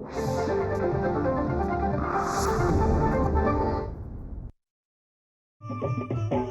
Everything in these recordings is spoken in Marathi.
Thank you.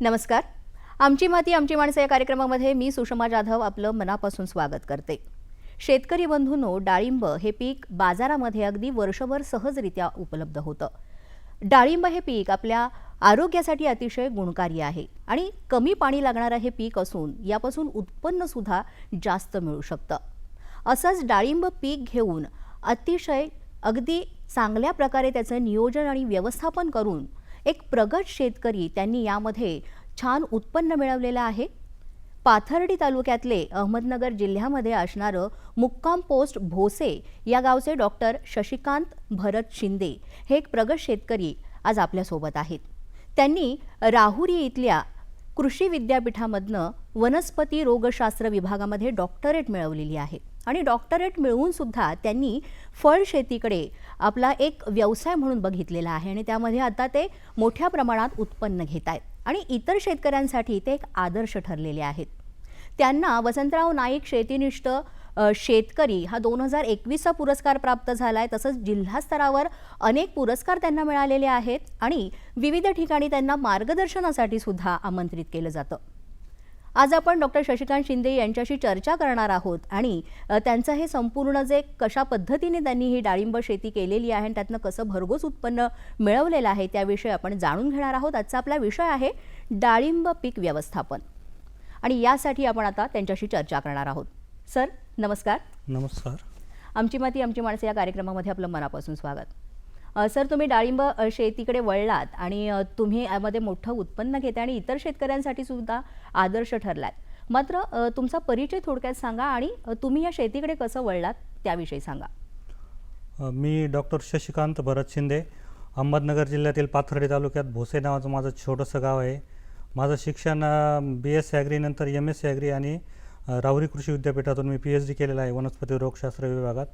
नमस्कार. आमची माती आमची माणसं या कार्यक्रमामध्ये मी सुषमा जाधव आपलं मनापासून स्वागत करते. शेतकरी बंधूंनो डाळिंब हे पीक बाजारामध्ये अगदी वर्षभर सहजरित्या उपलब्ध होतं. डाळिंब हे पीक आपल्या आरोग्यासाठी अतिशय गुणकारी आहे. आणि कमी पाणी लागणारं हे पीक असून यापासून उत्पन्नसुद्धा जास्त मिळू शकतं. असंच डाळिंब पीक घेऊन अतिशय अगदी चांगल्या प्रकारे त्याचं नियोजन आणि व्यवस्थापन करून एक प्रगत शेतकरी त्यांनी यामध्ये छान उत्पन्न मिळवलेलं आहे. पाथर्डी तालुक्यातले अहमदनगर जिल्ह्यामध्ये असणारं मुक्काम पोस्ट भोसे या गावचे डॉक्टर शशिकांत भरत शिंदे हे एक प्रगत शेतकरी आज आपल्यासोबत आहेत. त्यांनी राहुरी इथल्या कृषी विद्यापीठामधनं वनस्पती रोगशास्त्र विभागामध्ये डॉक्टरेट मिळवलेली आहे. आणि डॉक्टरेट मिळवूनसुद्धा त्यांनी फळ शेतीकडे आपला एक व्यवसाय म्हणून बघितलेला आहे आणि त्यामध्ये आता ते मोठ्या प्रमाणात उत्पन्न घेत आहेत. आणि इतर शेतकऱ्यांसाठी ते एक आदर्श ठरलेले आहेत. त्यांना वसंतराव नाईक शेतीनिष्ठ शेतकरी हा दोन हजार एकवीसचा पुरस्कार प्राप्त झाला आहे तसंच जिल्हा स्तरावर अनेक पुरस्कार त्यांना मिळालेले आहेत आणि विविध ठिकाणी त्यांना मार्गदर्शनासाठी सुद्धा आमंत्रित केलं जातं. आज आपण डॉक्टर शशिकांत शिंदे यांच्याशी चर्चा करणार आहोत आणि त्यांचं हे संपूर्ण जे कशा पद्धतीने त्यांनी ही डाळिंब शेती केलेली आहे आणि त्यातनं कसं भरघोस उत्पन्न मिळवलेलं आहे त्याविषयी आपण जाणून घेणार आहोत. आजचा आपला विषय आहे डाळिंब पीक व्यवस्थापन. आणि यासाठी आपण आता त्यांच्याशी चर्चा करणार आहोत. सर नमस्कार. नमस्कार. आमची माती आमची माणसं या कार्यक्रमामध्ये आपलं मनापासून स्वागत. सर तुम्ही डाळिंब शेतीकडे वळलात आणि तुम्ही यामध्ये मोठं उत्पन्न घेता आणि इतर शेतकऱ्यांसाठी सुद्धा आदर्श ठरलात. मात्र तुमचा परिचय थोडक्यात सांगा आणि तुम्ही या शेतीकडे कसं वळलात त्याविषयी सांगा. मी डॉक्टर शशिकांत भरत शिंदे अहमदनगर जिल्ह्यातील पाथर्डी तालुक्यात भोसे नावाचं माझं छोटंसं गाव आहे. माझं शिक्षण बी एस सी ॲग्री नंतर एम एस ॲग्री आणि राहुरी कृषी विद्यापीठातून मी पी एच डी केलेलं आहे वनस्पती रोगशास्त्र विभागात.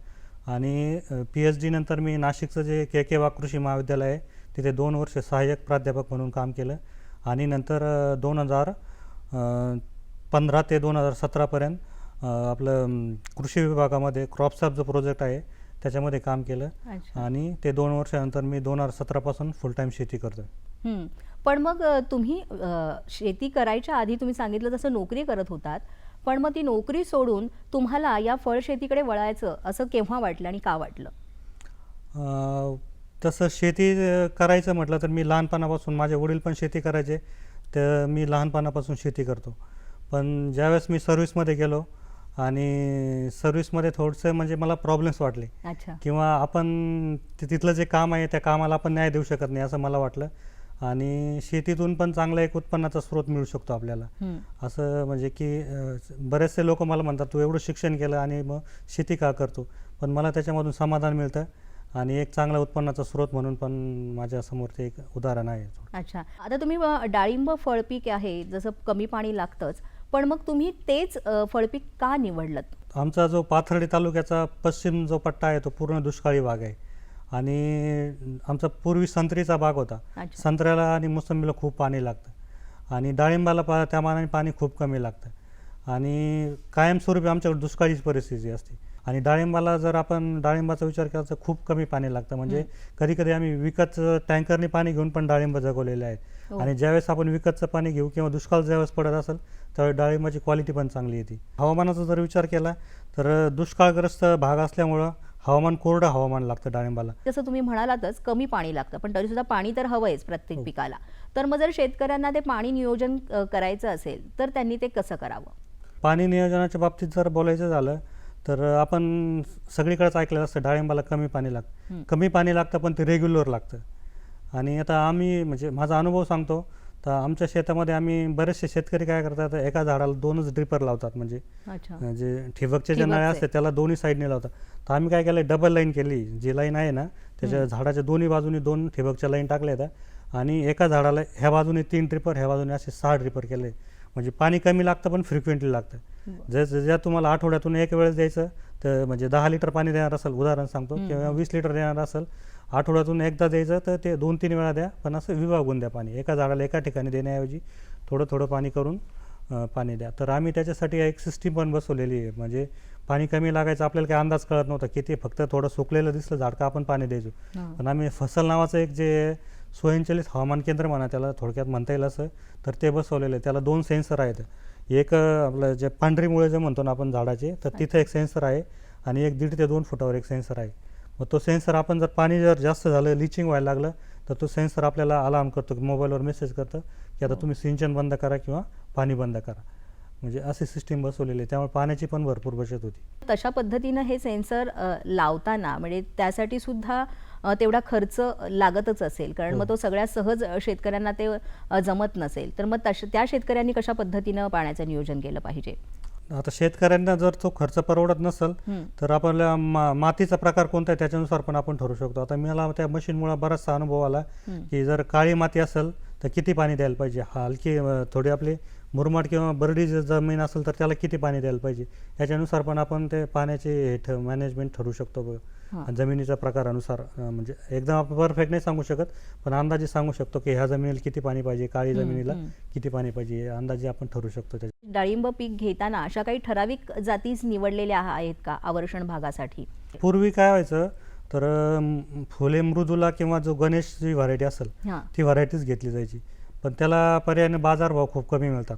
आणि पी एच डी नंतर मी नाशिकचं जे के के वाघ कृषी महाविद्यालय आहे तिथे दोन वर्ष सहाय्यक प्राध्यापक म्हणून काम केलं. आणि नंतर दोन हजार पंधरा ते दोन हजार सतरापर्यंत आपलं कृषी विभागामध्ये क्रॉपसॅप जो प्रोजेक्ट आहे त्याच्यामध्ये काम केलं. आणि ते दोन वर्षानंतर मी दोन हजार सतरापासून फुल टाईम शेती करतोय. हं. पण मग तुम्ही शेती करायच्या आधी तुम्ही सांगितलं तसं नोकरी करत होतात. पण मग ती नोकरी सोडून तुम्हाला या फळ शेतीकडे वळायचं असं केव्हा वाटलं आणि का वाटलं? तसं शेती करायचं म्हटलं तर मी लहानपणापासून माझे वडील पण शेती करायचे तर मी लहानपणापासून शेती करतो. पण ज्यावेळेस मी सर्व्हिसमध्ये गेलो आणि सर्व्हिसमध्ये थोडंसं म्हणजे मला प्रॉब्लेम्स वाटले. किंवा आपण तिथलं जे काम आहे त्या कामाला आपण न्याय देऊ शकत नाही असं मला वाटलं. आणि शेतीतून पण चांगला एक उत्पन्नाचा स्रोत मिळू शकतो आपल्याला. असं म्हणजे की बरेचसे लोक मला म्हणतात तू एवढं शिक्षण केलं आणि मग शेती का करतो? पण मला त्याच्यामधून समाधान मिळतं आणि एक चांगला उत्पन्नाचा स्रोत म्हणून पण माझ्यासमोर ते एक उदाहरण आहे. अच्छा. आता तुम्ही डाळिंब फळपीक आहे जसं कमी पाणी लागतंच पण मग तुम्ही तेच फळपीक का निवडलं आमचा जो पाथर्डी तालुक्याचा पश्चिम जो पट्टा आहे तो पूर्ण दुष्काळी भाग आहे. आणि आमचा पूर्वी संत्रीचा भाग होता. संत्र्याला आणि मोसंबीला खूप पाणी लागतं. आणि डाळिंबाला पा त्या मानाने पाणी खूप कमी लागतं. आणि कायमस्वरूपी आमच्याकडे दुष्काळीच परिस्थिती असते. आणि डाळिंबाला जर आपण डाळिंबाचा विचार केला तर खूप कमी पाणी लागतं. म्हणजे कधी कधी आम्ही विकत टँकरने पाणी घेऊन पण डाळिंब जगवलेले आहेत. हो. आणि ज्यावेळेस आपण विकतचं पाणी घेऊ किंवा दुष्काळ ज्यावेळेस पडत असेल त्यावेळी डाळिंबाची क्वालिटी पण चांगली येते. हवामानाचा जर विचार केला तर दुष्काळग्रस्त भाग असल्यामुळं हवामान कोरडं हवामान लागतं डाळिंबाला. जसं तुम्ही म्हणालातच कमी पाणी लागतं पण तरी सुद्धा पाणी तर हवंयच प्रत्येक पिकाला. तर मग जर शेतकऱ्यांना ते पाणी नियोजन अ, करायचं असेल तर त्यांनी ते कसं करावं? पाणी नियोजनाच्या बाबतीत जर बोलायचं झालं तर आपण सगळीकडेच ऐकलेलं असतं डाळिंबाला कमी पाणी लागतं हं. कमी पाणी लागतं पण ते रेग्युलर लागतं. आणि आता आम्ही म्हणजे माझा अनुभव सांगतो तर आमच्या शेतामध्ये आम्ही बरेचसे शेतकरी काय करतात एका झाडाला दोनच ड्रिपर लावतात म्हणजे. जे ठिबकचे जे नळे. असते त्याला दोन्ही साईडने लावतात. तर आम्ही काय केलं डबल लाईन केली. जी लाईन आहे ना त्याच्या झाडाच्या दोन्ही बाजूनी दोन ठिबकच्या लाईन टाकल्या आहेत आणि एका झाडाला ह्या बाजूने तीन ट्रिपर ह्या बाजूने असे सहा ट्रिपर केले. म्हणजे पाणी कमी लागतं पण फ्रिक्वेंटली लागतं. जर ज्या तुम्हाला आठवड्यातून एक वेळेस द्यायचं तर म्हणजे दहा लिटर पाणी देणार असेल. उदाहरण सांगतो किंवा वीस लिटर देणार असेल. आठवड्यातून एकदा द्यायचं तर ते दोन तीन वेळा द्या पण असं विभागून द्या पाणी. एका झाडाला एका ठिकाणी देण्याऐवजी थोडं थोडं पाणी करून पाणी द्या. तर आम्ही त्याच्यासाठी एक सिस्टीम पण बसवलेली आहे. म्हणजे पाणी कमी लागायचं आपल्याला काही अंदाज कळत नव्हता किती फक्त थोडं सुकलेलं दिसलं झाड का आपण पाणी द्यायचो. पण आम्ही फसल नावाचं एक जे स्वयंचलित हवामान केंद्र म्हणा त्याला थोडक्यात म्हणता येईल असं तर ते बसवलेलं आहे. त्याला दोन सेन्सर आहेत. एक आपलं जे पांढरी मुळे जे म्हणतो ना आपण झाडाचे तर तिथं एक सेन्सर आहे आणि एक दीड ते दोन फुटावर एक सेन्सर आहे. मग तो सेन्सर आपण जर पाणी जर जास्त झालं लिचिंग व्हायला लागलं तर तो सेन्सर आपल्याला अलार्म करतो मोबाईलवर मेसेज करतं की आता तुम्ही सिंचन बंद करा किंवा पाणी बंद करा. म्हणजे अशी सिस्टीम बसवलेली आहे त्यामुळे पाण्याची पण भरपूर बचत होती. तशा पद्धतीनं हे सेन्सर लावताना म्हणजे त्यासाठी सुद्धा तेवढा खर्च लागतच असेल. कारण मग तो सगळ्या सहज शेतकऱ्यांना ते जमत नसेल. तर मग तश त्या शेतकऱ्यांनी कशा पद्धतीनं पाण्याचं नियोजन केलं पाहिजे? आता शेतकऱ्यांना जर तो खर्च परवडत नसेल हं. तर आपल्याला मा मातीचा प्रकार कोणता आहे त्याच्यानुसार पण आपण ठरवू शकतो. आता मला त्या मशीनमुळे बराचसा अनुभव आला हं. की जर काळी माती असेल तर किती पाणी द्यायला पाहिजे? हलकी थोडी आपली मुरमाड किंवा बरडी जर जमीन असेल तर त्याला किती पाणी द्यायला पाहिजे? याच्यानुसार पण आपण ते पाण्याचे मॅनेजमेंट ठरवू शकतो. जमिनीच्या प्रकारानुसार म्हणजे एकदम आपण परफेक्ट नाही सांगू शकत पण अंदाजे सांगू शकतो की ह्या जमिनीला किती पाणी पाहिजे काळी जमिनीला. किती पाणी पाहिजे अंदाजे आपण ठरवू शकतो त्याच्या डाळिंब पीक घेताना अशा काही ठराविक जातीच निवडलेल्या आहेत का आवर्षण भागासाठी? पूर्वी काय व्हायचं तर फुले मृदुला किंवा जो गणेश जी व्हरायटी असेल ती व्हरायटीच घेतली जायची. पण त्याला पर्यायाने बाजारभाव खूप कमी मिळतात.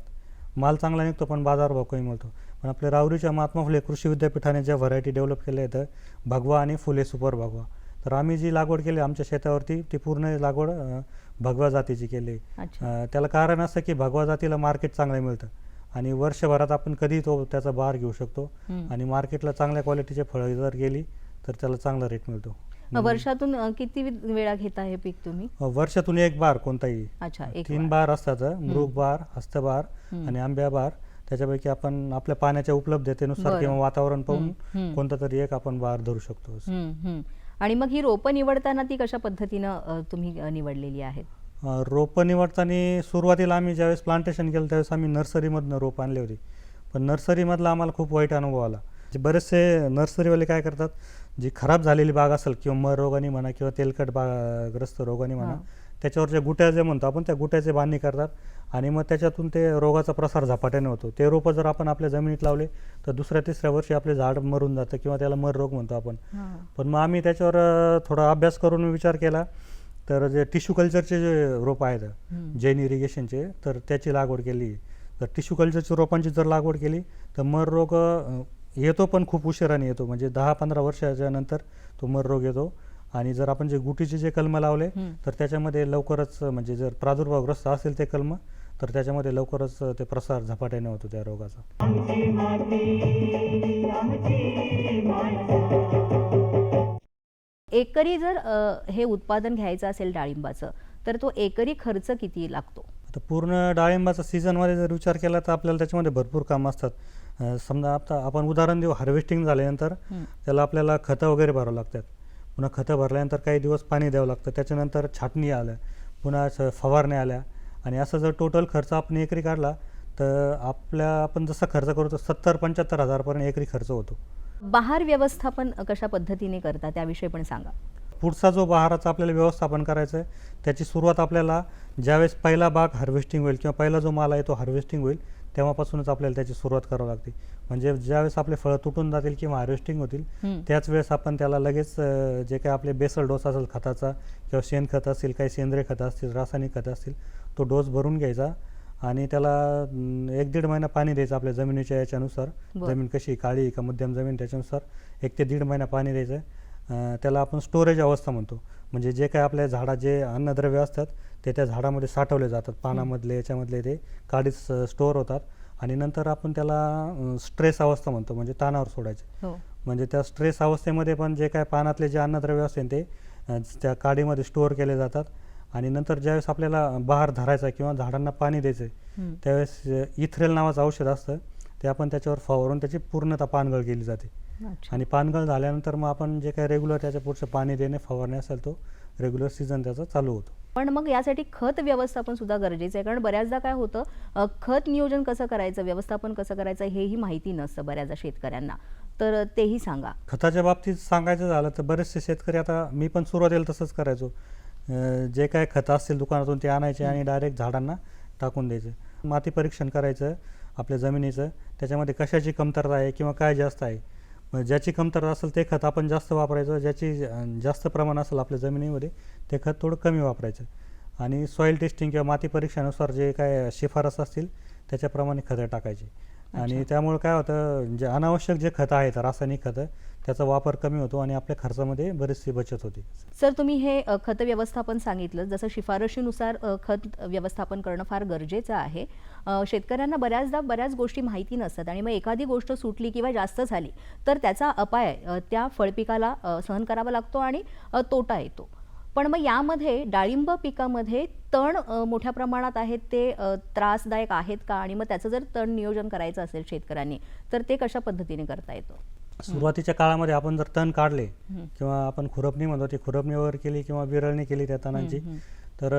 माल चांगला निघतो पण बाजारभाव कमी मिळतो. पण आपल्या रावरीच्या महात्मा फुले कृषी विद्यापीठाने ज्या व्हरायटी डेव्हलप केल्या आहेत भगवा आणि फुले सुपर भगवा. तर आम्ही जी लागवड केली आमच्या शेतावरती ती पूर्ण लागवड भगवा जातीची केली. त्याला कारण असं की भगवा जातीला मार्केट चांगलं मिळतं. आणि वर्षभरात आपण कधी तो त्याचा बार घेऊ शकतो. आणि मार्केटला चांगल्या क्वालिटीचे फळं जर गेली तर त्याला चांगला रेट मिळतो. वर्षातून किती वेळा घेता हे पीक तुम्ही? वर्षातून एक बार कोणताही. अच्छा एक तीन. बार. असतात मृग बार हस्तबार. आणि आंब्या बार. त्याच्यापैकी आपण आपल्या पाण्याच्या उपलब्धतेनुसार. किंवा वातावरण पाहून. कोणता तरी एक आपण बार धरू शकतो. आणि मग ही रोपं निवडताना ती कशा पद्धतीनं तुम्ही निवडलेली आहेत? रोपं निवडताना सुरुवातीला आम्ही ज्यावेळेस प्लांटेशन केलं त्यावेळेस आम्ही नर्सरीमधनं रोप आणली होती. पण नर्सरीमधला आम्हाला खूप वाईट अनुभव आला. बरेचसे नर्सरीवाले काय करतात जी खराब झालेली बाग असेल किंवा मर रोगाने म्हणा किंवा तेलकट बाग्रस्त रोगाने म्हणा. त्याच्यावर जे गुट्या जे म्हणतो आपण त्या गुट्याचे बांधणी करतात आणि मग त्याच्यातून ते रोगाचा प्रसार झपाट्याने होतो ते रोपं जर आपण आपल्या जमिनीत लावले तर दुसऱ्या तिसऱ्या वर्षी आपले झाड मरून जातं किंवा त्याला मर रोग म्हणतो आपण. पण मग आम्ही त्याच्यावर थोडा अभ्यास करून विचार केला तर जे टिश्यू कल्चरचे जे रोप आहेत. जैन इरिगेशनचे तर त्याची लागवड केली तर टिश्यू कल्चरच्या रोपांची जर लागवड केली तर मर रोग येतो पण खूप उशिराने येतो. म्हणजे दहा पंधरा वर्षाच्या नंतर तो मर रोग येतो. आणि जर आपण जे गुटीचे जे कलम लावले. तर त्याच्यामध्ये लवकरच म्हणजे जर प्रादुर्भावग्रस्त असेल ते कलम तर त्याच्यामध्ये लवकरच ते प्रसार झपाट्याने होतो त्या रोगाचा. एकरी जर हे उत्पादन घ्यायचं असेल डाळिंबाचं तर तो एकरी खर्च किती लागतो? आता पूर्ण डाळिंबाचा सीझनमध्ये जर विचार केला तर आपल्याला त्याच्यामध्ये भरपूर कामं असतात. समजा आता आपण उदाहरण देऊ हार्वेस्टिंग झाल्यानंतर. त्याला आपल्याला खतं वगैरे भरावं लागतात. पुन्हा खतं भरल्यानंतर काही दिवस पाणी द्यावं लागतं. त्याच्यानंतर छाटणी आलं पुन्हा फवारण्या आल्या आणि असं जर टोटल खर्च आपण एकरी काढला तर आपल्या आपण जसा खर्च करतो सत्तर पंच्याहत्तर हजारपर्यंत एकरी खर्च होतो. बहार व्यवस्थापन कशा पद्धतीने करता त्याविषयी पण सांगा. पुढचा जो बहाराचा आपल्याला व्यवस्थापन करायचं आहे त्याची सुरुवात आपल्याला ज्यावेळेस पहिला बाग हार्वेस्टिंग होईल किंवा पहिला जो माल आहे तो हार्वेस्टिंग होईल तेव्हापासूनच आपल्याला त्याची सुरुवात करावी लागते म्हणजे ज्यावेळेस आपले फळं तुटून जातील किंवा हार्वेस्टिंग होतील. त्याच वेळेस आपण त्याला लगेच जे काही आपले बेसल डोस असेल खताचा किंवा शेणखत असतील काही सेंद्रिय खतं असतील रासायनिक खतं असतील तो डोस भरून घ्यायचा आणि त्याला एक दीड महिना पाणी द्यायचं आपल्या जमिनीच्या याच्यानुसार. जमीन कशी काळी का मध्यम जमीन त्याच्यानुसार एक ते दीड महिना पाणी द्यायचं त्याला आपण स्टोरेज अवस्था म्हणतो म्हणजे जे काय आपल्या झाडा जे अन्नद्रव्य असतात ते त्या झाडामध्ये साठवले जातात. पानामधले याच्यामधले ते काडीच स्टोअर होतात. आणि नंतर आपण त्याला स्ट्रेस अवस्था म्हणतो म्हणजे ताणावर सोडायचे. हो. म्हणजे त्या स्ट्रेस अवस्थेमध्ये पण जे काय पानातले जे अन्नद्रव्य असतील ते त्या काडीमध्ये स्टोअर केले जातात. आणि नंतर ज्यावेळेस आपल्याला बहार धरायचा किंवा झाडांना पाणी द्यायचं. त्यावेळेस इथ्रेल नावाचं औषध असतं ते आपण त्याच्यावर फवारून त्याची पूर्णतः पानगळ केली जाते. आणि पानगळ झाल्यानंतर मग आपण जे काही रेग्युलर त्याच्या पुढचं पाणी देणे फवारणे असेल तो रेग्युलर सीझन त्याचा चालू होतो. पण मग यासाठी खत व्यवस्थापन सुद्धा गरजेचं आहे. कारण बऱ्याचदा काय होतं खत नियोजन कसं करायचं व्यवस्थापन कसं करायचं हेही माहिती नसतं बऱ्याचदा शेतकऱ्यांना. तर तेही सांगा. खताच्या बाबतीत सांगायचं झालं तर बरेचसे शेतकरी आता मी पण सुरुवातीला तसंच करायचो. जे काय खतं असतील दुकानातून ते आणायचे आणि डायरेक्ट झाडांना टाकून द्यायचे. माती परीक्षण करायचं आपल्या जमिनीचं त्याच्यामध्ये कशाची कमतरता आहे किंवा काय जास्त आहे ज्याची कमतरता असेल ते खत आपण जास्त वापरायचं ज्याची जास्त प्रमाण असेल आपल्या जमिनीमध्ये ते खत थोडं कमी वापरायचं. आणि सॉईल टेस्टिंग किंवा माती परीक्षानुसार जे काय शिफारस असतील त्याच्याप्रमाणे खतं टाकायची. आणि त्यामुळे काय होतं जे अनावश्यक जे खतं आहेत रासायनिक खतं त्याचा वापर कमी होतो आणि आपल्या खर्चामध्ये बरीचशी बचत होते. सर तुम्ही हे खत व्यवस्थापन सांगितलं. जसं शिफारशीनुसार खत व्यवस्थापन करणं फार गरजेचं आहे. शेतकऱ्यांना बऱ्याचदा बऱ्याच गोष्टी माहिती नसतात आणि मग एखादी गोष्ट सुटली किंवा जास्त झाली तर त्याचा अपाय त्या फळपिकाला सहन करावा लागतो आणि तोटा येतो. पण मग यामध्ये डाळिंब पिकामध्ये तण मोठ्या प्रमाणात आहेत ते त्रासदायक आहेत का? आणि मग त्याचं जर तण नियोजन करायचं असेल शेतकऱ्यांनी तर ते कशा पद्धतीने करता येतं? सुरुवातीच्या काळामध्ये आपण जर तण काढले. किंवा आपण खुरपणी म्हणतो ती खुरपणी वगैरे केली किंवा विरळणी केली त्या तणांची तर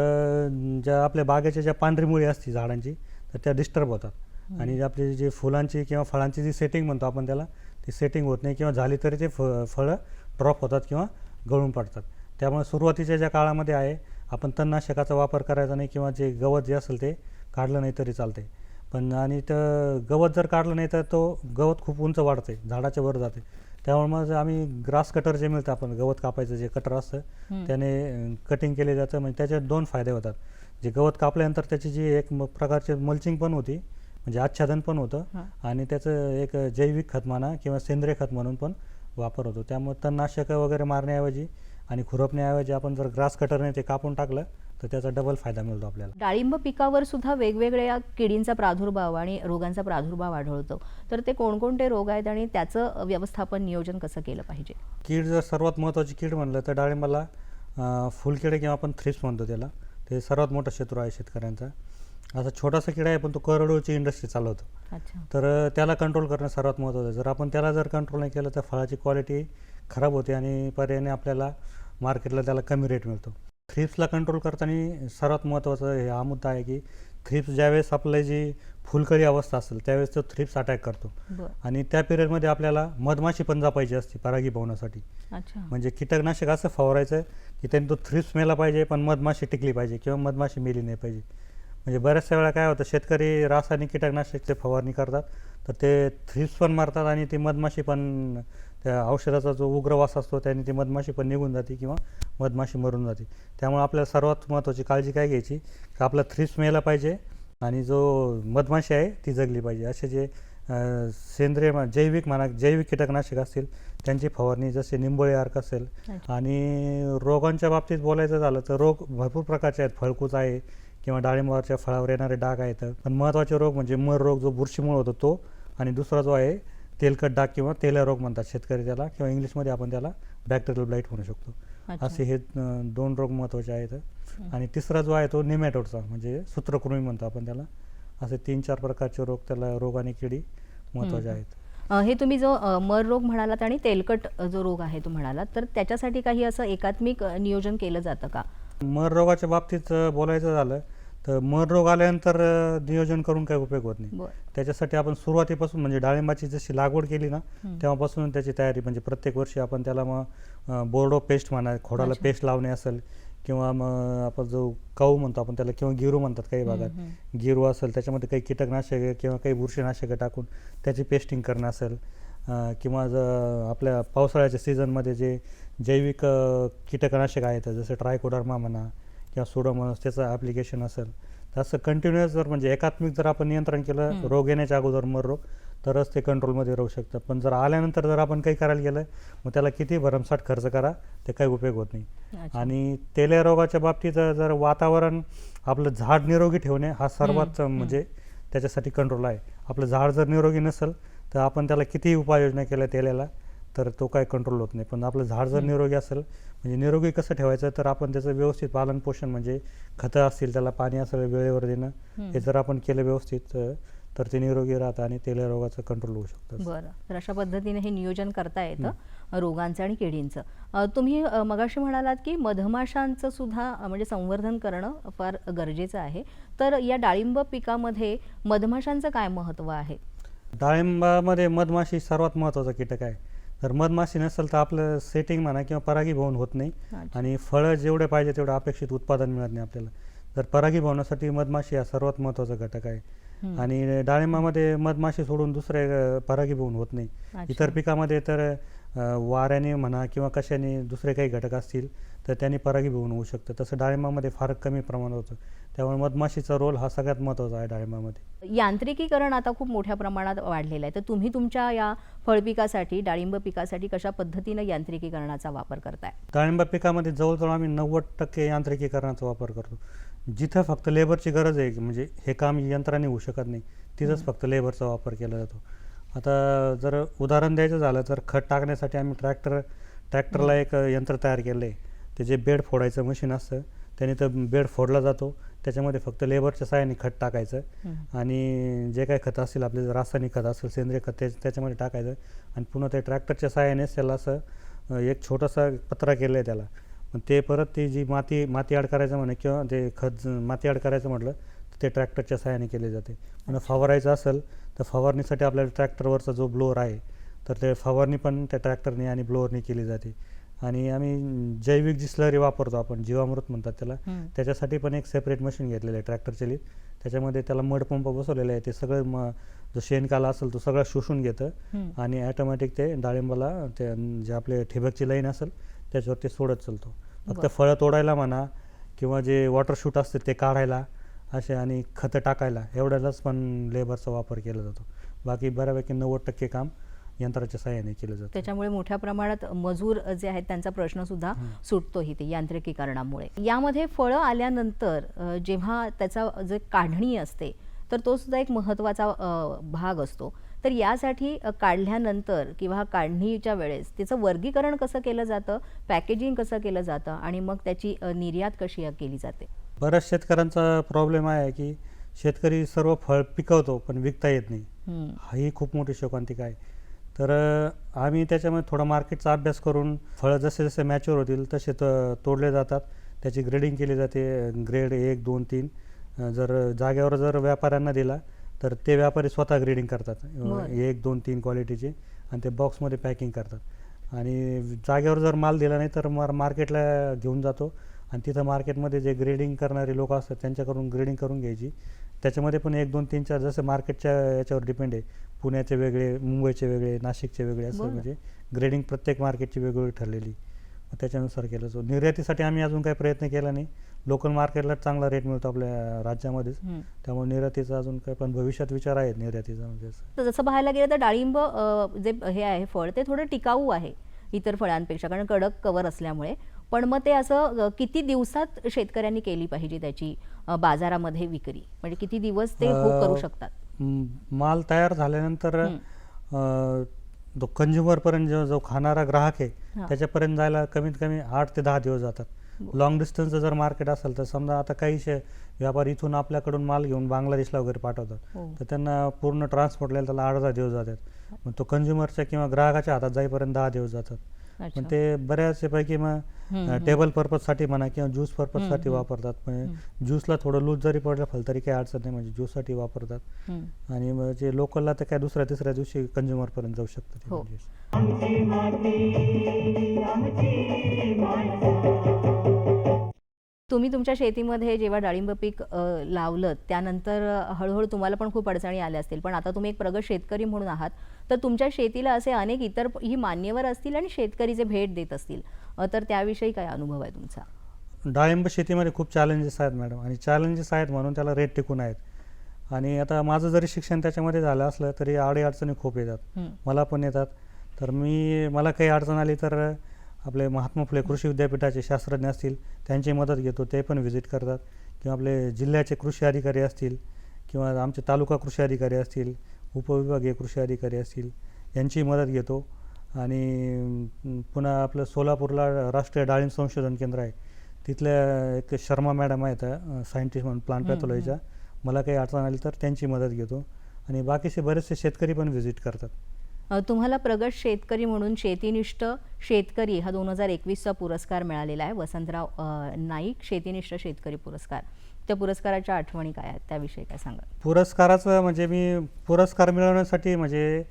ज्या आपल्या बागेच्या ज्या पांढरी मुळी असते झाडांची तर त्या डिस्टर्ब होतात. आणि आपली जी फुलांची किंवा फळांची जी सेटिंग म्हणतो आपण त्याला ती सेटिंग होत नाही किंवा झाली तरी ते फ फळं ड्रॉप होतात किंवा गळून पडतात. त्यामुळे सुरुवातीच्या ज्या काळामध्ये आहे आपण तणनाशकाचा वापर करायचा नाही किंवा जे गवत जे असेल ते काढलं नाही तरी चालते पण आणि तर गवत जर काढलं नाही तर तो गवत खूप उंच वाढते झाडाच्या वर जाते त्यामुळे मग आम्ही ग्रास कटर जे मिळतं आपण गवत कापायचं जे कटर असतं. त्याने कटिंग केले जातं. म्हणजे त्याचे दोन फायदे होतात. जे गवत कापल्यानंतर त्याची जी एक म- प्रकारची मल्चिंग पण होती म्हणजे आच्छादन पण होतं. आणि त्याचं एक जैविक खत म्हणा किंवा सेंद्रिय खत म्हणून पण वापर होतो. त्यामुळे तणनाशक वगैरे मारण्याऐवजी आणि खुरपण्याऐवजी आपण जर ग्रास कटरने ते कापून टाकलं तर त्याचा डबल फायदा मिळतो आपल्याला. डाळिंब पिकावर सुद्धा वेगवेगळ्या किडींचा प्रादुर्भाव आणि रोगांचा प्रादुर्भाव आढळतो. तर ते कोणकोणते रोग आहेत आणि त्याचं व्यवस्थापन नियोजन कसं केलं पाहिजे? कीड जर सर्वात महत्त्वाची कीड म्हणलं तर डाळिंबाला फुलकिडे किंवा आपण थ्रिप्स म्हणतो त्याला. ते सर्वात मोठा शत्रू आहे शेतकऱ्यांचा. असा छोटासा किडा आहे पण तो करोडोची इंडस्ट्री चालवतो. अच्छा. तर त्याला कंट्रोल करणं सर्वात महत्त्वाचं आहे. जर आपण त्याला जर कंट्रोल नाही केलं तर फळाची क्वालिटी खराब होते आणि पर्यायाने आपल्याला मार्केटला त्याला कमी रेट मिळतो. थ्रिप्सला कंट्रोल करताना सर्वात महत्त्वाचं हे मुद्दा आहे की थ्रिप्स ज्यावेळेस आपलं जी फुलकळी अवस्था असेल त्यावेळेस तो थ्रिप्स अटॅक करतो. आणि त्या पिरियडमध्ये आपल्याला मधमाशी पण जपायची असते परागीभवनासाठी अच्छा. म्हणजे कीटकनाशक असं फवारायचं की त्यांनी तो थ्रिप्स मेला पाहिजे पण मधमाशी टिकली पाहिजे किंवा मधमाशी मेली नाही पाहिजे. म्हणजे बऱ्याचशा वेळा काय होतं शेतकरी रासायनिक कीटकनाशकचे फवारणी करतात तर ते थ्रिप्स पण मारतात आणि ती मधमाशी पण त्या औषधाचा जो उग्रवास असतो त्याने ती मधमाशी पण निघून जाते किंवा मधमाशी मरून जाते. त्यामुळे आपल्याला सर्वात महत्त्वाची काळजी काय घ्यायची? की आपला थ्रिप्स मेला पाहिजे आणि जो मधमाशी आहे ती जगली पाहिजे. असे जे सेंद्रिय जैविक म्हणा जैविक कीटकनाशक असतील त्यांची फवारणी जसे निंबोळी अर्क असेल. आणि रोगांच्या बाबतीत बोलायचं झालं तर रोग भरपूर प्रकारचे आहेत. फळकूच आहे किंवा डाळिंबावरच्या फळावर येणारे डाग आहेत. पण महत्त्वाचे रोग म्हणजे मर रोग जो बुरशीमुळे होतो तो आणि दुसरा जो आहे तेलकट डाग किंवा तेल्या रोग म्हणतात शेतकरी त्याला किंवा इंग्लिशमध्ये आपण त्याला बॅक्टेरियल ब्लाईट म्हणू शकतो. असे हे दोन रोग महत्त्वाचे आहेत. आणि तिसरा जो आहे तो निमॅटोडचा म्हणजे सूत्रकृमी म्हणतो आपण त्याला. असे तीन चार प्रकारचे रोग त्याला रोग आणि किडी महत्त्वाचे आहेत. हे तुम्ही जो मर रोग म्हणालात आणि तेलकट जो रोग आहे तो म्हणालात तर त्याच्यासाठी काही असं एकात्मिक नियोजन केलं जातं का? मर रोगाच्या बाबतीत बोलायचं झालं तर मर रोग आल्यानंतर नियोजन करून काही उपयोग होत नाही. त्याच्यासाठी आपण सुरुवातीपासून म्हणजे डाळिंबाची जशी लागवड केली ना तेव्हापासून त्याची तयारी म्हणजे प्रत्येक वर्षी आपण त्याला मग बोर्डो पेस्ट म्हणा खोडाला. पेस्ट लावणे असेल किंवा मग आपण जो काऊ म्हणतो आपण त्याला किंवा गिरू म्हणतात काही भागात. गिरू असेल त्याच्यामध्ये काही कीटकनाशके किंवा काही बुरशीनाशके टाकून त्याची पेस्टिंग करणं असेल किंवा जर आपल्या पावसाळ्याच्या सीझनमध्ये जे जैविक कीटकनाशक आहेत जसं ट्रायकोडर्मा म्हणा किंवा सुडोमोनस त्याचं ॲप्लिकेशन असेल तर असं कंटिन्युअस जर म्हणजे एकात्मिक जर आपण नियंत्रण केलं रोग येण्याच्या अगोदर मर रोग तरच ते कंट्रोलमध्ये राहू शकतं. पण जर आल्यानंतर जर आपण काही करायला गेलं मग त्याला किती भरमसाठ खर्च करा ते काही उपयोग होत नाही. आणि तेल्या रोगाच्या बाबतीत जर वातावरण आपलं झाड निरोगी ठेवणे हा सर्वात म्हणजे त्याच्यासाठी कंट्रोल आहे. आपलं झाड जर निरोगी नसेल तर आपण त्याला कितीही उपाययोजना केल्या तेल्याला तर तो काय कंट्रोल होत नाही. पण आपलं झाड जर निरोगी असेल म्हणजे निरोगी कसं ठेवायचं तर आपण त्याचं व्यवस्थित पालन पोषण म्हणजे खतं असतील त्याला पाणी असेल वेळेवर देणं हे जर आपण केलं व्यवस्थित तर ते निरोगी राहतं आणि तेल्या रोगाचं कंट्रोल होऊ शकतं बरं. तर अशा पद्धतीने हे नियोजन करता येतं रोगांचं आणि किडींचं. अ, तुम्ही मगाशी म्हणालात की मधमाशांचं सुद्धा म्हणजे संवर्धन करणं फार गरजेचं आहे. तर या डाळिंब पिकामध्ये मधमाशांचं काय महत्त्व आहे? डाळिंबामध्ये मधमाशी सर्वात महत्त्वाचा कीटक आहे. जर मधमाशी नसेल तर आपलं सेटिंग म्हणा किंवा परागीभवन होत नाही. आणि फळं जेवढे पाहिजे तेवढं अपेक्षित उत्पादन मिळत नाही आपल्याला तर परागीभवनासाठी मधमाशी हा सर्वात महत्त्वाचा घटक आहे. आणि डाळिंबामध्ये मधमाशी सोडून दुसरे परागीभवन होत नाही. इतर पिकामध्ये तर वाऱ्याने म्हणा किंवा कशाने दुसरे काही घटक असतील तर त्यांनी परागीभवन होऊ शकतं. तसं डाळिंबामध्ये फार कमी प्रमाणात होतं. त्यामुळे मधमाशीचा रोल हा सगळ्यात महत्त्वाचा आहे डाळिंबामध्ये. यांत्रिकीकरण आता खूप मोठ्या प्रमाणात वाढलेलं आहे. तर तुम्ही तुमच्या या फळपिकासाठी डाळिंब पिकासाठी कशा पद्धतीनं यांत्रिकीकरणाचा वापर करताय? डाळिंब पिकामध्ये जवळजवळ आम्ही नव्वद टक्के यांत्रिकीकरणाचा वापर करतो. जिथं फक्त लेबरची गरज आहे म्हणजे हे काम यंत्राने होऊ शकत नाही तिथंच फक्त लेबरचा वापर केला जातो. आता जर उदाहरण द्यायचं झालं तर खत टाकण्यासाठी आम्ही ट्रॅक्टर ट्रॅक्टरला एक यंत्र तयार केलं आहे ते जे बेड फोडायचं मशीन असतं त्याने तर बेड फोडला जातो. त्याच्यामध्ये फक्त लेबरच्या साहाय्याने खत टाकायचं. आणि जे काही खतं असतील आपले रासायनिक खत असेल सेंद्रिय खत त्याच्यामध्ये टाकायचं. आणि पुन्हा ते ट्रॅक्टरच्या साहाय्यानेच त्याला असं एक छोटासा पत्रा केलं आहे त्याला. पण ते परत ती जी माती माती आड करायचं म्हणे किंवा ते खत माती आड करायचं म्हटलं तर ते ट्रॅक्टरच्या सहाय्याने केले जाते. पुन्हा फवारायचं असेल तर फवारणीसाठी आपल्याला ट्रॅक्टरवरचा जो ब्लोअर आहे तर ते फवारणी पण त्या ट्रॅक्टरने आणि ब्लोअरने केली जाते. आणि आम्ही जैविक जी स्लरी वापरतो आपण जीवामृत म्हणतात त्याला. त्याच्यासाठी पण एक सेपरेट मशीन घेतलेलं आहे ट्रॅक्टर चलित त्याच्यामध्ये त्याला मड पंप बसवलेला आहे ते सगळं म जो शेणकाला असेल तो सगळं शोषून घेतं. आणि ॲटोमॅटिक ते डाळिंबाला ते जे आपले ठिबकची लाईन असेल त्याच्यावर ते सोडत चालतो फक्त. फळं तोडायला म्हणा किंवा जे वॉटर शूट असते ते काढायला असे आणि खतं टाकायला एवढ्यालाच पण लेबरचा वापर केला जातो बाकी बऱ्यापैकी नव्वद टक्के काम यंत्राच्या सहाय्याने केलं जातं. त्याच्यामुळे मोठ्या प्रमाणात मजूर जे आहेत त्यांचा प्रश्न सुद्धा सुटतो इथे यांत्रिकीकरणामुळे. यामध्ये फळं आल्यानंतर जेव्हा त्याचा जे काढणी असते तर तो सुद्धा एक महत्त्वाचा अ, भाग असतो. तर यासाठी काढल्यानंतर किंवा काढणीच्या वेळेस त्याचं वर्गीकरण कसं केलं जातं पॅकेजिंग कसं केलं जातं आणि मग त्याची निर्यात कशी केली जाते? बऱ्याच शेतकऱ्यांचा प्रॉब्लेम आहे की शेतकरी सर्व फळ पिकवतो पण विकता येत नाही. ही. खूप मोठी शोकांतिका आहे. तर आम्ही त्याच्यामध्ये थोडा मार्केटचा अभ्यास करून फळं जसे जसे मॅच्युअर होतील तसे त तोडले जातात. त्याची ग्रेडिंग केली जाते ग्रेड एक दोन तीन. जर जागेवर जर व्यापाऱ्यांना दिला तर ते व्यापारी स्वतः ग्रेडिंग करतात. एक दोन तीन क्वालिटीचे आणि ते बॉक्समध्ये पॅकिंग करतात. आणि जागेवर जर माल दिला नाही तर मार मार्केटला घेऊन जातो. आणि तिथं मार्केटमध्ये जे ग्रेडिंग करणारे लोक असतात त्यांच्याकडून ग्रेडिंग करून घ्यायची. त्याच्यामध्ये पण एक दोन तीन चार जसं मार्केटच्या याच्यावर डिपेंड आहे. पुण्याचे वेगळे मुंबईचे वेगळे नाशिकचे वेगळे असं. म्हणजे ग्रेडिंग प्रत्येक मार्केटची वेगवेगळी ठरलेली. मग त्याच्यानुसार केलं जातो. निर्यातीसाठी आम्ही अजून काही प्रयत्न केला नाही. लोकल मार्केटला चांगला रेट मिळतो आपल्या राज्यामध्येच. त्यामुळे निर्यातीचा अजून काही पण भविष्यात विचार आहेत निर्यातीचा म्हणजे जसं पाहायला गेलं तर डाळिंब जे हे आहे फळ ते थोडं टिकाऊ आहे इतर फळांपेक्षा. कारण कडक कवर असल्यामुळे. पण मग ते असं किती दिवसात शेतकऱ्यांनी केली पाहिजे त्याची बाजारामध्ये विक्री? म्हणजे किती दिवस ते हो करू शकतात? माल तयार झाल्यानंतर जो कंझ्युमरपर्यंत जो जो खाणारा ग्राहक आहे. त्याच्यापर्यंत जायला कमीत कमी आठ ते दहा दिवस जातात. लॉंग डिस्टन्सचं जर मार्केट असेल तर समजा आता काही व्यापारी इथून आपल्याकडून माल घेऊन बांगलादेशला वगैरे पाठवतात. हो. तर त्यांना पूर्ण ट्रान्सपोर्टला त्याला आठ दहा दिवस जातात. मग तो कंझ्युमरच्या किंवा ग्राहकाच्या हातात जाईपर्यंत दहा दिवस जातात. पण ते बऱ्याचपैकी मग. टेबल पर्पजसाठी म्हणा किंवा ज्यूस पर्पजसाठी. वापरतात. म्हणजे ज्यूसला थोडं लूज जरी पडलं फल तरी काही अडचण नाही. म्हणजे ज्यूससाठी वापरतात. आणि मग जे लोकलला तर काय दुसऱ्या तिसऱ्या दिवशी कंझ्युमरपर्यंत जाऊ शकतं तुम्ही तुमच्या शेतीमध्ये जेव्हा डाळिंब पीक लावलं त्यानंतर हळूहळू तुम्हाला पण खूप अडचणी आल्या असतील. पण आता तुम्ही एक प्रगत शेतकरी म्हणून आहात तर तुमच्या शेतीला असे अनेक इतर ही मान्यवर असतील आणि शेतकरी जे भेट देत असतील. तर त्याविषयी काय अनुभव आहे तुमचा? डाळिंब शेतीमध्ये खूप चॅलेंजेस आहेत मॅडम आणि चॅलेंजेस आहेत म्हणून त्याला रेट टिकून आहेत. आणि आता माझं जरी शिक्षण त्याच्यामध्ये झालं असलं तरी अडीअडचणी खूप येतात. मला पण येतात. तर मी मला काही अडचण आली तर आपले महात्मा फुले कृषी विद्यापीठाचे शास्त्रज्ञ असतील त्यांची मदत घेतो ते पण व्हिजिट करतात. किंवा आपले जिल्ह्याचे कृषी अधिकारी असतील किंवा आमचे तालुका कृषी अधिकारी असतील उपविभागीय कृषी अधिकारी असतील यांची मदत घेतो. आणि पुन्हा आपलं सोलापूरला राष्ट्रीय डाळिंब संशोधन केंद्र आहे. तिथल्या एक शर्मा मॅडम आहेत सायंटिस्ट म्हणून प्लांट पॅथॉलॉजीच्या मला काही अडचण आली तर त्यांची मदत घेतो. आणि बाकीचे बरेचसे शेतकरी पण व्हिजिट करतात. तुम्हाला प्रगत शेतकरी म्हणून शेतीनिष्ठ शेतकरी हा दोन हजार एकवीसचा पुरस्कार मिळालेला आहे. वसंतराव नाईक शेतीनिष्ठ शेतकरी पुरस्कार. त्या पुरस्काराच्या आठवणी काय आहेत? त्याविषयी काय सांगा पुरस्काराचं म्हणजे मी पुरस्कार मिळवण्यासाठी म्हणजे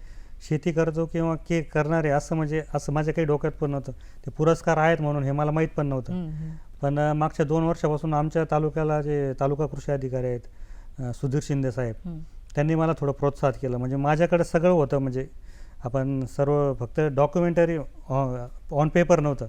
शेती करतो किंवा के करणारे असं म्हणजे असं माझ्या काही डोक्यात पण नव्हतं. ते पुरस्कार आहेत म्हणून हे मला माहीत पण नव्हतं. पण मागच्या दोन वर्षापासून आमच्या तालुक्याला जे तालुका कृषी अधिकारी आहेत सुधीर शिंदे साहेब. त्यांनी मला थोडं प्रोत्साहित केलं. म्हणजे माझ्याकडे सगळं होतं म्हणजे आपण सर्व फक्त डॉक्युमेंटरी ऑन पेपर नव्हतं.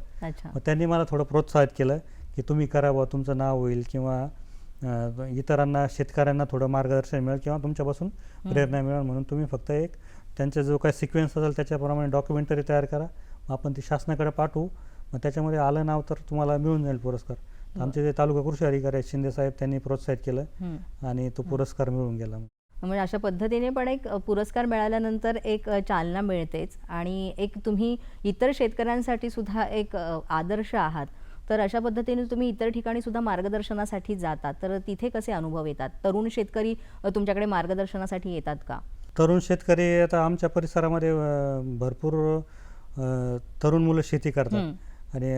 मग त्यांनी मला थोडं प्रोत्साहित केलं की तुम्ही करा बुवा तुमचं नाव होईल किंवा इतरांना शेतकऱ्यांना थोडं मार्गदर्शन मिळेल किंवा तुमच्यापासून प्रेरणा मिळेल म्हणून तुम्ही फक्त एक त्यांचा जो काही सिक्वेन्स असेल त्याच्याप्रमाणे डॉक्युमेंटरी तयार करा. मग आपण ती शासनाकडे पाठवू. मग त्याच्यामध्ये आलं नाव तर तुम्हाला मिळून जाईल पुरस्कार. आमचे जे तालुका कृषी अधिकारी आहेत शिंदे साहेब त्यांनी प्रोत्साहित केलं. आणि तो पुरस्कार मिळून गेला. म्हणजे अशा पद्धतीने पण एक पुरस्कार मिळाल्यानंतर एक चालना मिळतेच. आणि एक तुम्ही इतर शेतकऱ्यांसाठी सुद्धा एक आदर्श आहात. तर अशा पद्धतीने तुम्ही इतर ठिकाणी सुद्धा मार्गदर्शनासाठी जातात तर तिथे कसे अनुभव येतात? तरुण शेतकरी तुमच्याकडे मार्गदर्शनासाठी येतात का? तरुण शेतकरी आता आमच्या परिसरामध्ये भरपूर तरुण मुलं शेती करतात. आणि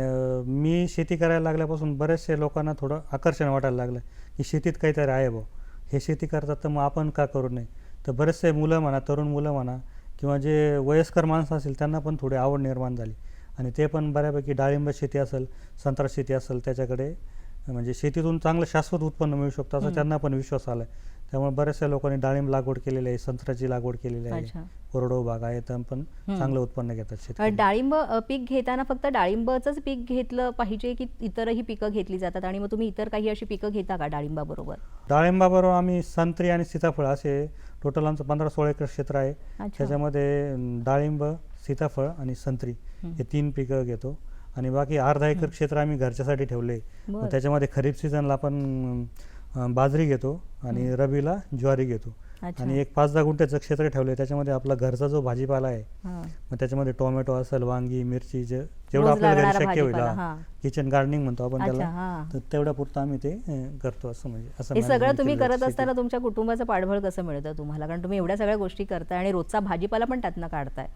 मी शेती करायला लागल्यापासून बरेचसे लोकांना थोडं आकर्षण वाटायला लागलं की शेतीत काहीतरी आहे भाऊ हे शेती करतात तर मग आपण का करू नये? तर बरेचसे मुलं म्हणा तरुण मुलं म्हणा किंवा जे वयस्कर माणसं असतील त्यांना पण थोडी आवड निर्माण झाली. आणि ते पण बऱ्यापैकी डाळिंब शेती असेल संत्रा शेती असेल त्याच्याकडे म्हणजे शेतीतून चांगलं शाश्वत उत्पन्न मिळू शकतं असं त्यांना पण विश्वास आला आहे त्यामुळे बऱ्याचशा लोकांनी डाळिंब लागवड केलेली आहे संत्र्याची लागवड केलेली. आहे कोरडो भाग आहे तर पण चांगलं उत्पन्न घेतात डाळिंब पीक घेताना फक्त डाळिंबाचंच पीक घेतलं पाहिजे की इतरही पिकं घेतली जातात? आणि मग तुम्ही इतर काही अशी पिकं घेता का डाळिंबाबरोबर? डाळिंबाबरोबर आम्ही संत्री आणि सीताफळ असे टोटल आमचं पंधरा सोळा एकर क्षेत्र आहे. त्याच्यामध्ये डाळिंब सीताफळ आणि संत्री हे तीन पिकं घेतो. आणि बाकी अर्धा एकर क्षेत्र आम्ही घरच्यासाठी ठेवले त्याच्यामध्ये खरीप सीझनला आपण अं, बाजरी घेतो आणि रबीला ज्वारी घेतो. आणि एक पाच दहा गुंठ्याचं क्षेत्र ठेवले त्याच्यामध्ये आपला घरचा जो भाजीपाला आहे हां. मग त्याच्यामध्ये टोमॅटो असेल वांगी मिरची जे जेवढं आपल्याला शक्य होईल. किचन गार्डनिंग म्हणतो आपण त्याला. तर तेवढ्या पुरतं आम्ही ते करतो असं म्हणजे असं हे सगळं तुम्ही करत असताना. तुमच्या कुटुंबाचं पाठबळ कसं मिळतं तुम्हाला कारण तुम्ही एवढ्या सगळ्या गोष्टी करताय आणि रोजचा भाजीपाला पण त्यातनं काढताय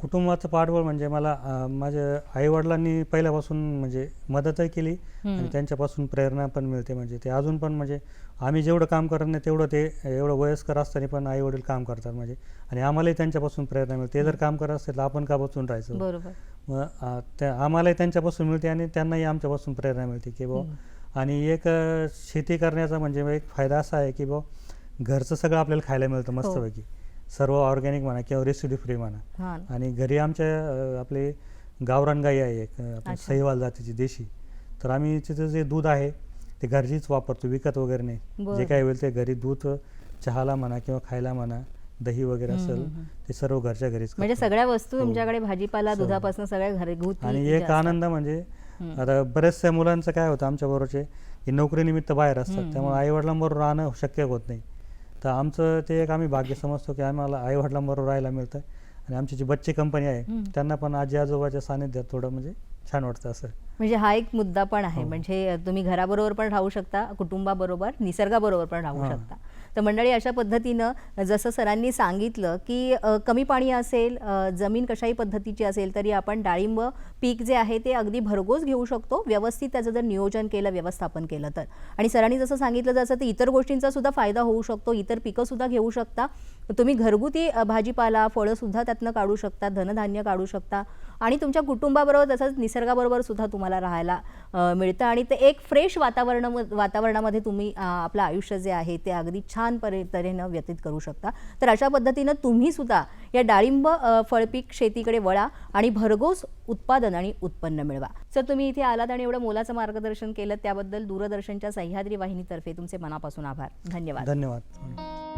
कुटुंबाचं पाठबळ म्हणजे मला माझ्या आईवडिलांनी पहिल्यापासून म्हणजे मदतही केली आणि त्यांच्यापासून प्रेरणा पण मिळते म्हणजे ते अजून पण म्हणजे आम्ही जेवढं काम करत नाही तेवढं ते एवढं वयस्कर असताना पण आई वडील काम करतात म्हणजे आणि आम्हालाही त्यांच्यापासून प्रेरणा मिळते. ते जर काम करत असतील तर आपण का बसून राहायचं? बरोबर. त्या आम्हालाही त्यांच्यापासून मिळते आणि त्यांनाही आमच्यापासून प्रेरणा मिळते की बुवा आणि एक शेती करण्याचा म्हणजे एक फायदा असा आहे की बुवा घरचं सगळं आपल्याला खायला मिळतं मस्तपैकी. सर्व ऑर्गॅनिक म्हणा किंवा रेसिडी फ्री म्हणा आणि घरी आमच्या आपले गावरान गाई आहे एक आपण. सहीवाल जातीची देशी तर आम्ही तिचं जे दूध आहे ते घरचीच वापरतो विकत वगैरे नाही. जे काय होईल ते घरी दूध चहाला म्हणा किंवा खायला म्हणा दही वगैरे असेल ते सर्व घरच्या घरीच म्हणजे. सगळ्या वस्तू हो. तुमच्याकडे भाजीपाला. दुधापासून सगळ्या घरगुती आणि एक. आनंद म्हणजे आता बऱ्याचशा मुलांचं काय होतं आमच्या बरोबरचे की नोकरीनिमित्त बाहेर असतात त्यामुळे आई वडिलांबरोबर राहणं शक्य होत नाही तर आमचं ते एक आम्ही भाग्य समजतो की आम्हाला आई वडिलांबरोबर राहायला मिळतं आणि आमची जी बच्ची कंपनी आहे त्यांना पण आजी आजोबाच्या सानिध्यात थोडं म्हणजे छान वाटतं असं. म्हणजे हा एक मुद्दा पण आहे. हो. म्हणजे तुम्ही घराबरोबर पण राहू शकता कुटुंबाबरोबर निसर्गाबरोबर पण राहू. शकता. तर मंडळी अशा पद्धतीनं जसं सरांनी सांगितलं की कमी पाणी असेल जमीन कशाही पद्धतीची असेल तरी आपण डाळिंब पीक जे आहे ते अगदी भरघोस घेऊ शकतो व्यवस्थित त्याचं जर नियोजन केलं व्यवस्थापन केलं तर. आणि सरांनी जसं सांगितलं जसं ते इतर गोष्टींचा सुद्धा फायदा होऊ शकतो इतर पिकंसुद्धा घेऊ शकता. तुम्ही घरगुती भाजीपाला फळंसुद्धा त्यातनं काढू शकता धनधान्य काढू शकता. आणि तुमच्या कुटुंबाबरोबर तसंच निसर्गाबरोबर सुद्धा तुम्हाला राहायला मिळतं. आणि ते एक फ्रेश वातावरण वातावरणामध्ये तुम्ही आपलं आयुष्य जे आहे ते अगदी छान छान तऱ्हेनं व्यतीत करू शकता. तर अशा पद्धतीनं तुम्ही सुद्धा या डाळिंब फळपीक शेतीकडे वळा आणि भरघोस उत्पादन आणि उत्पन्न मिळवा. सर तुम्ही इथे आलात आणि एवढं मोलाचं मार्गदर्शन केलं त्याबद्दल दूरदर्शनच्या सह्याद्री वाहिनीतर्फे तुमचे मनापासून आभार. धन्यवाद. धन्यवाद.